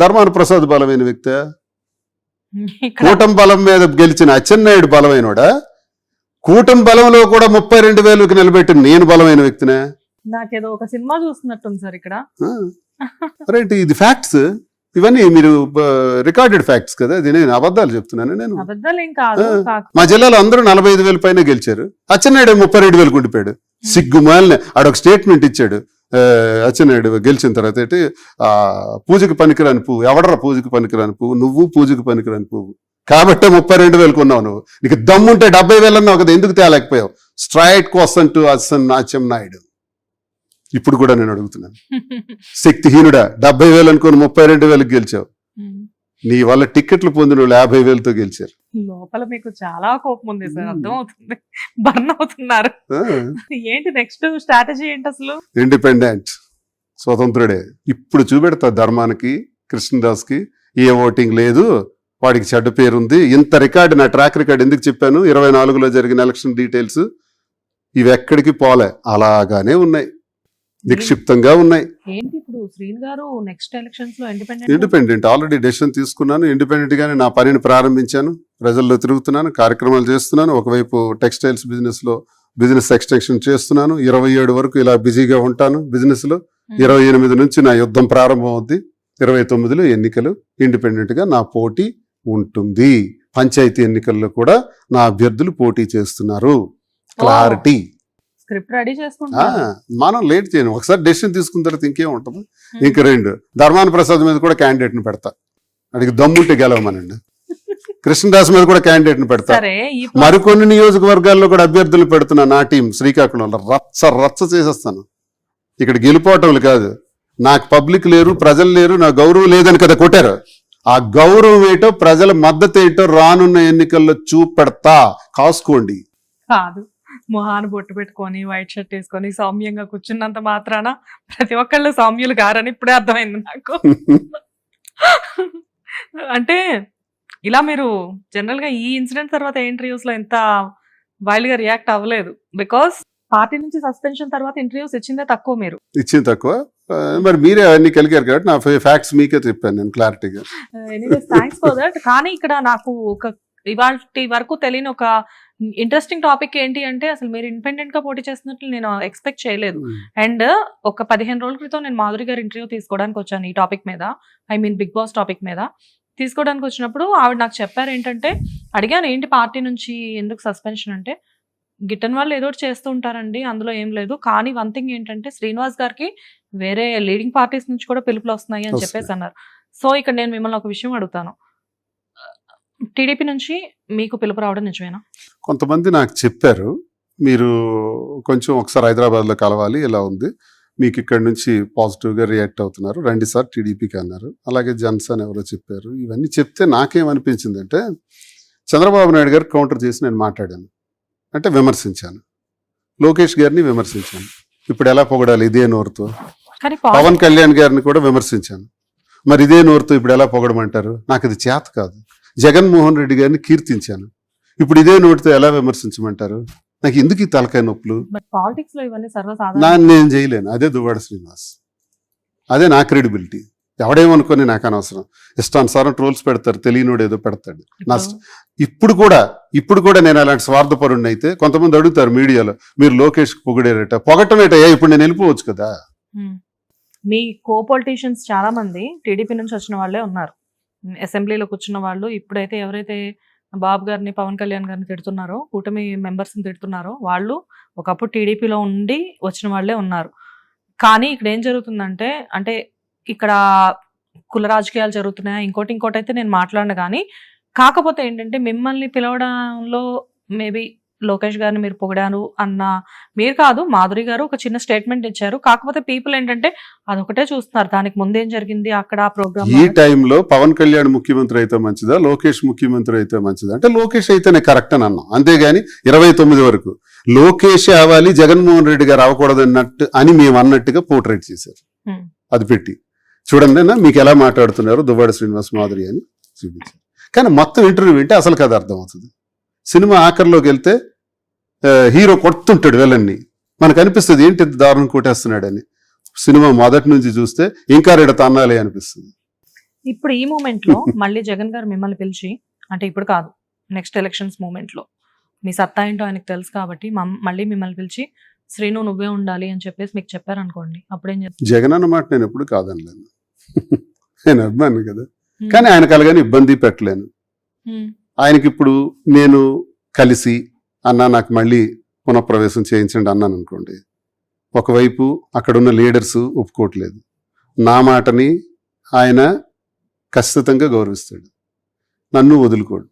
ధర్మాన ప్రసాద్ బలమైన వ్యక్తి. కూటమి బలం మీద గెలిచిన అచ్చెన్నాయుడు బలమైనోడా? కూటమి బలంలో కూడా ముప్పై రెండు వేలకు నిలబెట్టిన నేను బలమైన వ్యక్తినే? నాకేదో ఒక సినిమా చూస్తున్నట్టుంది సార్ ఇక్కడ. రైట్ ఇది ఫ్యాక్ట్స్ ఇవన్నీ మీరు రికార్డెడ్ ఫ్యాక్ట్స్ కదా? ఇది నేను అబద్ధాలు చెప్తున్నాను నేను. మా జిల్లాలో అందరూ నలభై ఐదు వేల పైన గెలిచారు. అచ్చెన్నాయుడు ముప్పై రెండు వేలకు ఉండిపోయాడు. సిగ్గుమాలిన ఆడొక స్టేట్మెంట్ ఇచ్చాడు. అచ్చెన్నాయుడు గెలిచిన తర్వాత ఏంటి ఆ పూజకి పనికిరాని పువ్వు ఎవడరా పూజకి పనికిరాని పువ్వు? నువ్వు పూజకి పనికిరాని పువ్వు. కాబట్టే ముప్పై రెండు వేలకు ఉన్నావు నువ్వు. నీకు దమ్ముంటే డెబ్బై వేలు అన్నావు కదా ఎందుకు తేలేకపోయావు? స్ట్రైట్ క్వశ్చన్ టు అసన్ నాయుడు ఇప్పుడు కూడా నేను అడుగుతున్నాను. శక్తిహీనుడా డెబ్బై వేలు అనుకుని ముప్పై రెండు వేలకు గెలిచావు. నీ వల్ల టికెట్లు పొందిన వాళ్ళు యాభై వేలతో గెలిచారు. లోపల మీకు చాలా కోపం ఉంది సార్. అర్థం అవుతుంది బర్న్ అవుతున్నారు. ఏంటి నెక్స్ట్ స్ట్రాటజీ ఏంటి అసలు? ఇండిపెండెంట్ స్వతంత్రుడే. ఇప్పుడు చూపెడతా ధర్మానికి కృష్ణదాస్కి ఏ ఓటింగ్ లేదు వాడికి చెడ్డ పేరుంది. ఇంత రికార్డు నా ట్రాక్ రికార్డ్ ఎందుకు చెప్పాను? ఇరవై నాలుగులో జరిగిన ఎలక్షన్ డీటెయిల్స్ ఇవి ఎక్కడికి పోలే అలాగానే ఉన్నాయి. నిక్షిప్తంగా ఉన్నాయి. ఏంటి ఇప్పుడు శ్రీన్ గారు నెక్స్ట్ ఎలక్షన్స్లో ఇండిపెండెంట్ ఇండిపెండెంట్ ఆల్రెడీ డెసిషన్ తీసుకున్నాను. ఇండిపెండెంట్ గానే నా పనిని ప్రారంభించాను. ప్రజల్లో తిరుగుతున్నాను. కార్యక్రమాలు చేస్తున్నాను. ఒకవైపు టెక్స్టైల్స్ బిజినెస్లో బిజినెస్ ఎక్స్టెన్షన్ చేస్తున్నాను. ఇరవై ఏడు వరకు ఇలా బిజీగా ఉంటాను బిజినెస్లో. ఇరవై ఎనిమిది నుంచి నా యుద్ధం ప్రారంభం అవుద్ది ఇరవై తొమ్మిదిలో ఎన్నికలు ఇండిపెండెంట్గా నా పోటీ ఉంటుంది. పంచాయతీ ఎన్నికల్లో కూడా నా అభ్యర్థులు పోటీ చేస్తున్నారు. క్లారిటీ స్క్రిప్ట్ రెడీ మనం లేట్ చేయను. ఒకసారి డెసిషన్ తీసుకున్న తర్వాత ఇంకేం ఉంటుంది? ఇంక రెండు. ధర్మాన ప్రసాద్ మీద కూడా candidate ని పెడతా. అడిగి దమ్ముంటే గెలవమనండి. కృష్ణదాస్ మీద కూడా candidate ని పెడతా మరికొన్ని నియోజకవర్గాల్లో కూడా అభ్యర్థులు పెడుతున్నా నా టీం శ్రీకాకుళంలో రచ్చ రచ్చ చేసేస్తాను. ఇక్కడ గెలిపోవటంలు కాదు. నాకు పబ్లిక్ లేరు ప్రజలు లేరు నా గౌరవం లేదని కదా కొట్టారు. ఆ గౌరవం ఏంటో ప్రజల మద్దతు ఏంటో రానున్న ఎన్నికల్లో చూపెడతా. కాసుకోండి. కాదు. మొహాన్ని బొట్టు పెట్టుకొని వైట్ షర్ట్ వేసుకొని సౌమ్యంగా కూర్చున్నంత మాత్రాన ప్రతి ఒక్కళ్ళు సౌమ్యులు గారని ఇప్పుడే అర్థమైంది నాకు. అంటే ఇలా మీరు జనరల్గా ఈ ఇన్సిడెంట్ తర్వాత ఇంటర్వ్యూస్లో ఎంత వైల్డ్గా రియాక్ట్ అవ్వలేదు? బికాస్ పార్టీ నుంచి సస్పెన్షన్ తర్వాత ఇంటర్వ్యూస్ ఇచ్చిందే తక్కువ మీరు. ఇచ్చింది తక్కువ. మరి మీరే అవన్నీ కలిగారు కాబట్టి నా ఫ్యాక్ట్స్ మీకే చెప్పాను నేను క్లారిటీగా థ్యాంక్స్ ఫర్ దట్ కానీ ఇక్కడ నాకు ఒక ఇవాళ వరకు తెలియని ఒక ఇంట్రెస్టింగ్ టాపిక్ ఏంటి అంటే అసలు మీరు ఇండిపెండెంట్గా పోటీ చేస్తున్నట్లు నేను ఎక్స్పెక్ట్ చేయలేదు. అండ్ ఒక పదిహేను రోజుల క్రితం నేను మాధురి గారి ఇంటర్వ్యూ తీసుకోవడానికి వచ్చాను ఈ టాపిక్ మీద. I mean Bigg Boss topic మీద. తీసుకోవడానికి వచ్చినప్పుడు ఆవిడ నాకు చెప్పారు ఏంటంటే అడిగాను ఏంటి పార్టీ నుంచి ఎందుకు సస్పెన్షన్ అంటే గిట్టన్ వాళ్ళు ఏదో చేస్తూ ఉంటారండి అందులో ఏం లేదు. కానీ వన్ థింగ్ ఏంటంటే శ్రీనివాస్ గారికి వేరే లీడింగ్ పార్టీస్ నుంచి కూడా పిలుపులు వస్తున్నాయి అని. చెప్పేసి అన్నారు. సో ఇక్కడ నేను మిమ్మల్ని ఒక విషయం అడుగుతాను. టీడీపీ నుంచి మీకు పిలుపు రావడం నిజమేనా? కొంతమంది నాకు చెప్పారు మీరు కొంచెం ఒకసారి హైదరాబాద్లో కలవాలి ఇలా ఉంది. మీకు ఇక్కడ నుంచి పాజిటివ్గా రియాక్ట్ అవుతున్నారు. రండి సార్ టీడీపీకి అన్నారు. అలాగే జన్సన్ ఎవరో చెప్పారు. ఇవన్నీ చెప్తే నాకేమనిపించింది అంటే చంద్రబాబు నాయుడు గారు కౌంటర్ చేసి నేను మాట్లాడాను. అంటే విమర్శించాను. లోకేష్ గారిని విమర్శించాను. ఇప్పుడు ఎలా పొగడాలి ఇదే నోరుతో? పవన్ కళ్యాణ్ గారిని కూడా విమర్శించాను. మరి ఇదే నోరుతో ఇప్పుడు ఎలా పొగడమంటారు? నాకు ఇది చేత కాదు. జగన్మోహన్ రెడ్డి గారిని కీర్తించాను. ఇప్పుడు ఇదే నోటితో ఎలా విమర్శించమంటారు? నాకు ఎందుకు ఈ తలకాయ నొప్పులు? పాలిటిక్స్లో ఇవన్నీ నా నేను చేయలేను. అదే దువ్వాడ శ్రీనివాస్. అదే నా క్రెడిబిలిటీ ఎవడేమనుకొని నాకు అనవసరం. ఇష్టానుసారం ట్రోల్స్ పెడతారు. తెలియనోడు ఏదో పెడతాడు. నష్టం ఇప్పుడు? కూడా ఇప్పుడు కూడా నేను అలాంటి స్వార్థపరుణ్ణి అయితే కొంతమంది అడుగుతారు మీడియాలో మీరు లోకేష్ పొగిడారట. ఏ ఇప్పుడు నేను వెళ్ళిపోవచ్చు కదా. మీ కో పొలిటీషియన్స్ చాలా మంది టీడీపీ నుంచి వచ్చిన వాళ్ళే ఉన్నారు. అసెంబ్లీలో కూర్చున్న వాళ్ళు ఇప్పుడైతే ఎవరైతే బాబు గారిని పవన్ కళ్యాణ్ గారిని తిడుతున్నారో కూటమి మెంబర్స్ని తిడుతున్నారో వాళ్ళు ఒకప్పుడు టీడీపీలో ఉండి వచ్చిన వాళ్ళే ఉన్నారు. కానీ ఇక్కడ ఏం జరుగుతుందంటే అంటే ఇక్కడ కుల రాజకీయాలు జరుగుతున్నాయా? ఇంకోటి ఇంకోటి అయితే నేను మాట్లాడను కానీ కాకపోతే ఏంటంటే మిమ్మల్ని పిలవడంలో మేబీ లోకేష్ గారిని మీరు పొగిడారు అన్న మీరు కాదు మాధురి గారు ఒక చిన్న స్టేట్మెంట్ ఇచ్చారు. కాకపోతే పీపుల్ ఏంటంటే అదొకటే చూస్తున్నారు. దానికి ముందేం జరిగింది? అక్కడ ఆ ప్రోగ్రామ్ ఈ టైంలో పవన్ కళ్యాణ్ ముఖ్యమంత్రి అయితే మంచిదా? లోకేష్ ముఖ్యమంత్రి అయితే మంచిదా? అంటే లోకేష్ అయితేనే కరెక్ట్ అని అన్నాం. అంతేగాని ఇరవై తొమ్మిది వరకు లోకేష్ అవ్వాలి జగన్మోహన్ రెడ్డి గారు అవ్వకూడదు అన్నట్టు అని మేము అన్నట్టుగా పోర్ట్రేట్ చేశారు. అది పెట్టి. చూడండి అన్న మీకు ఎలా మాట్లాడుతున్నారు దువ్వాడ శ్రీనివాస్ మాధురి అని చూపించారు. కానీ మొత్తం ఇంటర్వ్యూ వింటే అసలు కథ అర్థమవుతుంది. సినిమా ఆఖరిలోకి వెళ్తే హీరో కొడుతుంటాడు వెళ్ళన్ని మనకు అనిపిస్తుంది ఏంటి దారుణం కొట్టేస్తున్నాడని. సినిమా మొదటి నుంచి చూస్తే ఇంకా రెడ తన్నాలి అనిపిస్తుంది. ఇప్పుడు ఈ మూమెంట్లో మళ్ళీ జగన్ గారు మిమ్మల్ని పిలిచి అంటే ఇప్పుడు కాదు నెక్స్ట్ ఎలక్షన్స్ మూమెంట్లో మీ సత్తా ఏంటో ఆయనకు తెలుసు కాబట్టి మళ్ళీ మిమ్మల్ని పిలిచి శ్రీను నువ్వే ఉండాలి అని చెప్పేసి మీకు చెప్పారనుకోండి అప్పుడేం చేస్తారు? జగన్ అన్నమాట నేను ఎప్పుడు కాదనలేను. నేను అభిమాని కదా. కానీ ఆయన కలగాని ఇబ్బంది పెట్టలేను. ఆయనకి ఇప్పుడు నేను కలిసి అన్న నాకు మళ్ళీ పునఃప్రవేశం చేయించండి అన్నాను అనుకోండి. ఒకవైపు అక్కడున్న లీడర్స్ ఒప్పుకోవట్లేదు. నా మాటని ఆయన ఖచ్చితంగా గౌరవిస్తాడు. నన్ను వదులుకోడు.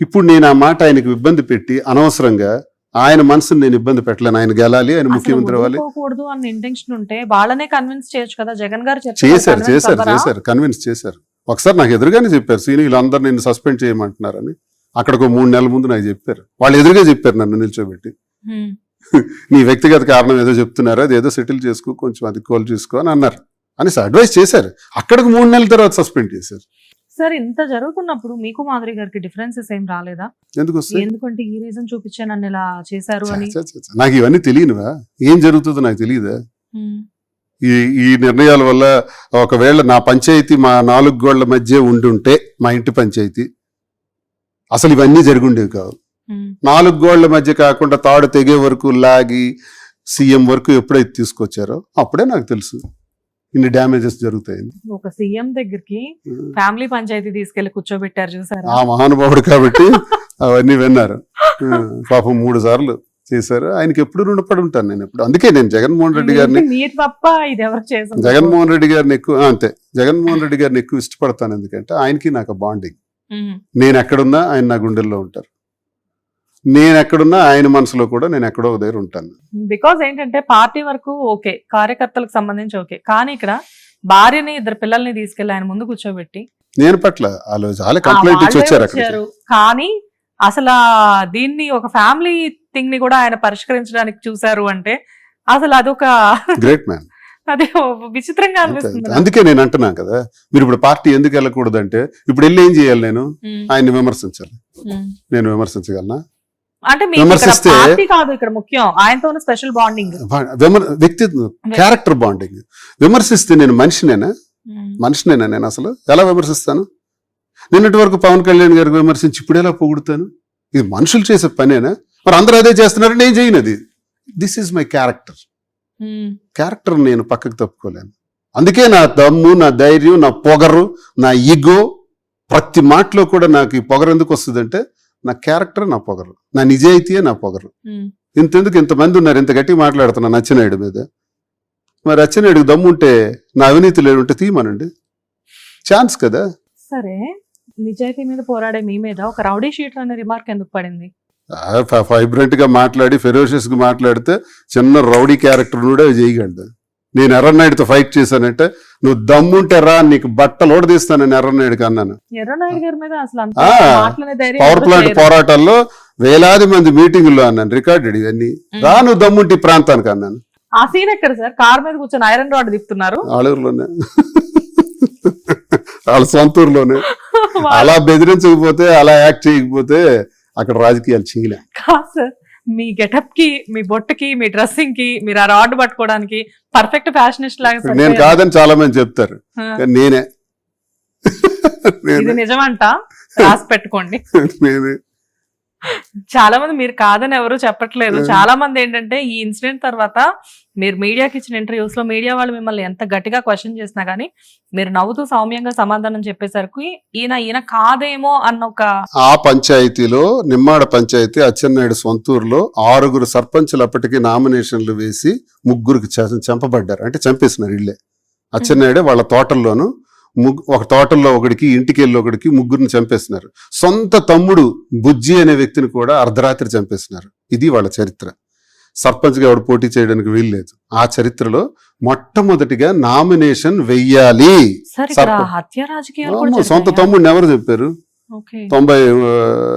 ఇప్పుడు నేను ఆ మాట ఆయనకు ఇబ్బంది పెట్టి అనవసరంగా ఆయన మనసుని నేను ఇబ్బంది పెట్టలేను. ఆయన గెలాలి ఆయన ముఖ్యమంత్రి అవ్వాలి. వదులుకోకూడదు అన్న ఇంటెన్షన్ ఉంటే వాళ్ళనే కన్విన్స్ చేయొచ్చు కదా. జగన్ గారు చెప్పారు, చేశారు చేశారు? చేశారు కన్విన్స్ చేశారు. ఒకసారి నాకు ఎదురుగానే చెప్పారు సీని వీళ్ళందరూ నిన్ను సస్పెండ్ చేయమంటున్నారని. అక్కడ ఒక మూడు నెలల ముందు నాకు చెప్పారు. వాళ్ళు ఎదురుగా చెప్పారు నన్ను నిల్చోబెట్టి. నీ వ్యక్తిగత కారణం ఏదో చెప్తున్నారు అది ఏదో సెటిల్ చేసుకో కొంచెం అది కోల్ చేసుకో అని అన్నారు. అనేసి అడ్వైస్ చేశారు. అక్కడికి మూడు నెలల తర్వాత సస్పెండ్ చేశారు. సార్ ఇంత జరుగుతున్నప్పుడు మీకు మాధురి గారికి డిఫరెన్సెస్ ఏం రాలేదా? ఎందుకు ఎందుకంటే ఈ రీజన్ చూపించే నన్ను ఇలా చేశారు అని. నాకు ఇవన్నీ తెలియనువా? ఏం జరుగుతుందో నాకు తెలియదా ఈ ఈ నిర్ణయాల వల్ల ఒకవేళ నా పంచాయతీ మా నాలుగు గోళ్ళ మధ్య ఉండుంటే మా ఇంటి పంచాయతీ అసలు ఇవన్నీ జరుగుండేవి కావు. నాలుగు గోళ్ళ మధ్య కాకుండా తాడు తెగే వరకు లాగి సీఎం వరకు ఎప్పుడైతే తీసుకొచ్చారో అప్పుడే నాకు తెలుసు ఇన్ని డ్యామేజెస్ జరుగుతాయని. ఒక సీఎం దగ్గరికి ఫ్యామిలీ పంచాయతీ తీసుకెళ్ళి కూర్చోబెట్టారు చూసారా? ఆ మహానుభావుడు కాబట్టి అవన్నీ విన్నారు. పాపం మూడు సార్లు. చేశారు. ఆయనకి ఎప్పుడు రుణపడి ఉంటాను నేను ఎప్పుడు. అందుకే నేను జగన్మోహన్ రెడ్డి గారిని జగన్మోహన్ రెడ్డి గారిని ఎక్కువ అంతే. జగన్మోహన్ రెడ్డి గారిని ఎక్కువ ఇష్టపడతాను ఎందుకంటే ఆయనకి నాకు బాండింగ్. నేను ఎక్కడున్నా ఆయన నా గుండెల్లో ఉంటారు. నేను ఎక్కడున్నా ఆయన మనసులో కూడా నేను ఎక్కడో దగ్గర ఉంటాను. బికాజ్ ఏంటంటే పార్టీ వరకు ఓకే కార్యకర్తలకు సంబంధించి ఓకే. కానీ ఇక్కడ భార్యని ఇద్దరు పిల్లల్ని తీసుకెళ్ళి ఆయన ముందు కూర్చోబెట్టి నేను పట్ల వాళ్ళు కంప్లైంట్ ఇచ్చి వచ్చారు. కానీ అసలు దీన్ని ఒక ఫ్యామిలీ థింగ్ని కూడా ఆయన పరిష్కరించడానికి చూసారు అంటే అసలు అదొక గ్రేట్ మ్యాన్ అది విచిత్రంగా అనిపిస్తుంది. అందుకే నేను అంటున్నాను కదా మీరు ఇప్పుడు పార్టీ ఎందుకు వెళ్ళకూడదు అంటే ఇప్పుడు వెళ్ళి ఏం చేయాలి నేను? ఆయన్ని విమర్శించాలి. నేను విమర్శించగలనా? అంటే పార్టీ కాదు ఇక్కడ ముఖ్యం. ఆయనతో స్పెషల్ బాండింగ్ వ్యక్తి క్యారెక్టర్ బాండింగ్ విమర్శిస్తే నేను మనిషినేనా? మనిషినేనా నేను అసలు? ఎలా విమర్శిస్తాను? నిన్నటి వరకు పవన్ కళ్యాణ్ గారికి విమర్శించి ఇప్పుడు ఎలా పొగుడుతాను? ఇది మనుషులు చేసే పనేనా? మరి అందరూ అదే చేస్తున్నారు నేను చేయను అది. This is my character character నేను పక్కకు తప్పుకోలేను. అందుకే నా దమ్ము నా ధైర్యం నా పొగరు నా ఈగో ప్రతి మాటలో కూడా నాకు ఈ పొగరు ఎందుకు వస్తుందంటే నా క్యారెక్టర్ నా పొగరు. నా నిజాయితీయే నా పొగరు. ఇంతెందుకు ఇంతమంది ఉన్నారు ఇంత గట్టిగా మాట్లాడుతున్నా నచ్చినాయుడు మీద. మరి అచ్చెన్నాయుడికి దమ్ముంటే నా అవినీతి లేకుంటే తీయమనండి. ఛాన్స్ కదా? సరే నిజాయితీ మీద పోరాడే మీ మీద ఒక రౌడీ షీటర్ అనే రిమార్క్ ఎందుకు పడింది? వైబ్రెంట్గా మాట్లాడి ఫెరోషియస్గా మాట్లాడితే చిన్న రౌడీ క్యారెక్టర్ కూడా చేయగలదు నేను ఎర్రనాయుడితో ఫైట్ చేశానంటే నువ్వు దమ్ముంటే రా నీకు బట్టలు ఓడదీస్తానని ఎర్రనాయుడికి అన్నాను. Power plant. పోరాటాల్లో వేలాది మంది మీటింగుల్లో అన్నాను. రికార్డెడ్ ఇవన్నీ. రా నువ్వు దమ్ముంటి ప్రాంతానికి అన్నాను. ఆ సీన్ ఎక్కడ సార్? కార్ మీద కూర్చొని ఐరన్ రాడ్ తిప్పుతున్నారు. ఆలూరులోనే. వాళ్ళ సొంత ఊర్లోనే. అలా బెదిరించకపోతే అలా యాక్ట్ చేయకపోతే అక్కడ రాజకీయాలు చేయలే. కాదు సార్ మీ గెటప్కి మీ బొట్టుకి మీ డ్రెస్సింగ్కి మీరు ఆ రాడ్ పట్టుకోవడానికి పర్ఫెక్ట్ ఫ్యాషనిస్ట్ లాగా నేను. కాదని చాలా మంది చెప్తారు ఇది నేనే. నిజమంట? రాసి పెట్టుకోండి. నేనే. చాలా మంది మీరు కాదని ఎవరు చెప్పట్లేదు. చాలా మంది ఏంటంటే ఈ ఇన్సిడెంట్ తర్వాత మీరు మీడియాకి ఇచ్చిన ఇంటర్వ్యూస్లో మీడియా వాళ్ళు మిమ్మల్ని ఎంత గట్టిగా క్వశ్చన్ చేసినా గానీ మీరు నవ్వుతూ సౌమ్యంగా సమాధానం చెప్పేసరికి ఈయన ఈయన కాదేమో అన్న ఒక ఆ పంచాయతీలో నిమ్మాడ పంచాయతీ అచ్చెన్నాయుడు సొంతూరులో ఆరుగురు సర్పంచులు అప్పటికి నామినేషన్లు వేసి ముగ్గురికి చ- చంపబడ్డారు. అంటే చంపేసినారు ఇళ్ళే. అచ్చెన్నాయుడే వాళ్ళ తోటల్లోను ఒక తోటల్లో ఒకడికి ఇంటికి వెళ్ళి ఒకడికి ముగ్గురిని చంపేసినారు సొంత తమ్ముడు బుజ్జి అనే వ్యక్తిని కూడా అర్ధరాత్రి చంపేసినారు ఇది వాళ్ళ చరిత్ర. సర్పంచ్గా ఎవడు పోటీ చేయడానికి వీల్లేదు ఆ చరిత్రలో మొట్టమొదటిగా నామినేషన్ వెయ్యాలి. సొంత? తమ్ముడిని ఎవరు చెప్పారు? తొంభై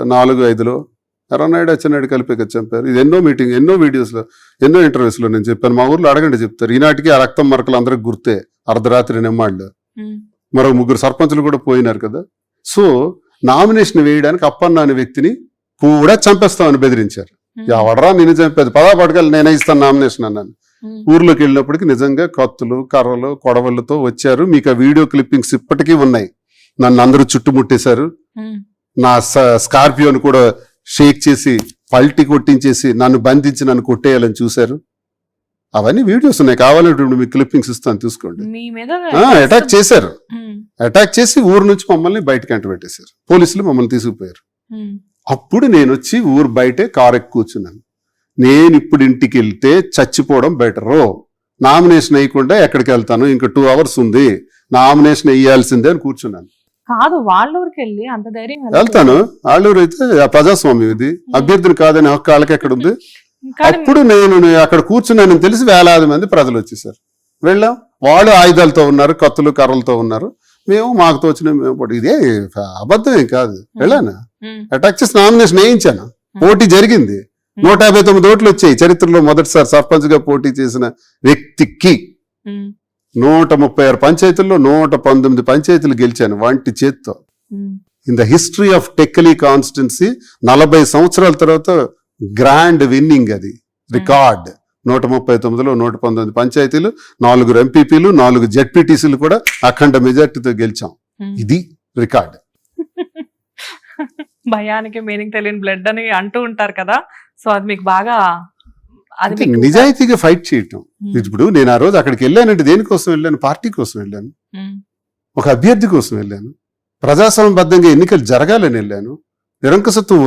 నాలుగు ఐదులో. ఎర్రనాయుడు అచ్చెన్నాయుడు కలిపి చంపారు. ఇది ఎన్నో మీటింగ్ ఎన్నో వీడియోస్లో ఎన్నో ఇంటర్వ్యూస్లో నేను చెప్పాను. మా ఊర్లో అడగండి చెప్తారు. ఈనాటికి ఆ రక్తం మరకలు అందరికి గుర్తే. అర్ధరాత్రి నిమ్మాళ్ళు. మరో ముగ్గురు సర్పంచులు కూడా పోయినారు కదా. సో నామినేషన్ వేయడానికి అప్పన్న అనే వ్యక్తిని కూడా చంపేస్తామని బెదిరించారు. ఎవడరా నేను చంపేది. పదా పట్టుకెళ్ళి నేనే ఇస్తాను నామినేషన్ అన్నాను. ఊర్లోకి వెళ్ళినప్పటికి నిజంగా కత్తులు కర్రలు కొడవలతో వచ్చారు. మీకు ఆ వీడియో క్లిప్పింగ్స్ ఇప్పటికీ ఉన్నాయి. నన్ను అందరూ చుట్టుముట్టేశారు. నా స్కార్పియోను కూడా షేక్ చేసి పల్టి కొట్టించేసి నన్ను బంధించి నన్ను కొట్టేయాలని చూశారు. అవన్నీ వీడియోస్ ఉన్నాయి. కావాలంటే మీకు క్లిప్పింగ్స్ ఇస్తాను మీద అటాక్ చేశారు. అటాక్ చేసి ఊరు నుంచి మమ్మల్ని బయటకి అంట పెట్టేశారు పోలీసులు మమ్మల్ని తీసుకుపోయారు. అప్పుడు నేను వచ్చి ఊరు బయటే కారు ఎక్కి కూర్చున్నాను. నేను ఇప్పుడు ఇంటికి వెళ్తే చచ్చిపోవడం బెటరు నామినేషన్ వేయకుండా ఎక్కడికి వెళ్తాను? ఇంకా టూ అవర్స్ ఉంది. నామినేషన్ వేయాల్సిందే అని కూర్చున్నాను. కాదు వాళ్ళ ఊరికి వెళ్ళి అంత ధైర్యం వెళ్తాను. ఆళ్ళూరు అయితే ప్రజాస్వామ్యం ఇది. అభ్యర్థిని కాదని హక్కు వాళ్ళకి ఎక్కడ ఉంది? అప్పుడు నేను అక్కడ కూర్చున్నానని తెలిసి వేలాది మంది ప్రజలు వచ్చేసారు. వెళ్ళాం. వాళ్ళు ఆయుధాలతో ఉన్నారు కత్తులు కర్రలతో ఉన్నారు. మేము మాకు తోచిన మేము. ఇదే అబద్ధం ఏం కాదు వెళ్ళాను? అటాక్ చేసి నామినేషన్ వేయించాను. పోటీ జరిగింది. నూట యాభై తొమ్మిది ఓట్లు వచ్చాయి. చరిత్రలో మొదటిసారి సర్పంచ్గా పోటీ చేసిన వ్యక్తికి నూట ముప్పై ఆరు పంచాయతీల్లో నూట పంతొమ్మిది పంచాయతీలు గెలిచాను వంటి చేత్తో. In the history of Tekkali constituency నలభై సంవత్సరాల తర్వాత గ్రాండ్ విన్నింగ్ అది. రికార్డ్. నూట ముప్పై తొమ్మిదిలో నూట పంతొమ్మిది పంచాయతీలు నాలుగు ఎంపీపీలు నాలుగు జెడ్పీటీసీలు కూడా అఖండ మెజార్టీతో గెలిచాం. ఇది రికార్డ్. భయానికి మీనింగ్ తెలియని బ్లడ్ అని అంటూ ఉంటారు కదా. సో అది మీకు బాగా అది నిజాయితీగా ఫైట్ చేయటం. ఇప్పుడు నేను ఆ రోజు అక్కడికి వెళ్ళానంటే దేనికోసం వెళ్ళాను? పార్టీ కోసం వెళ్ళాను. ఒక అభ్యర్థి కోసం వెళ్ళాను. ప్రజాస్వామ్యబద్ధంగా ఎన్నికలు జరగాలని వెళ్ళాను. నిరంకుశత్వం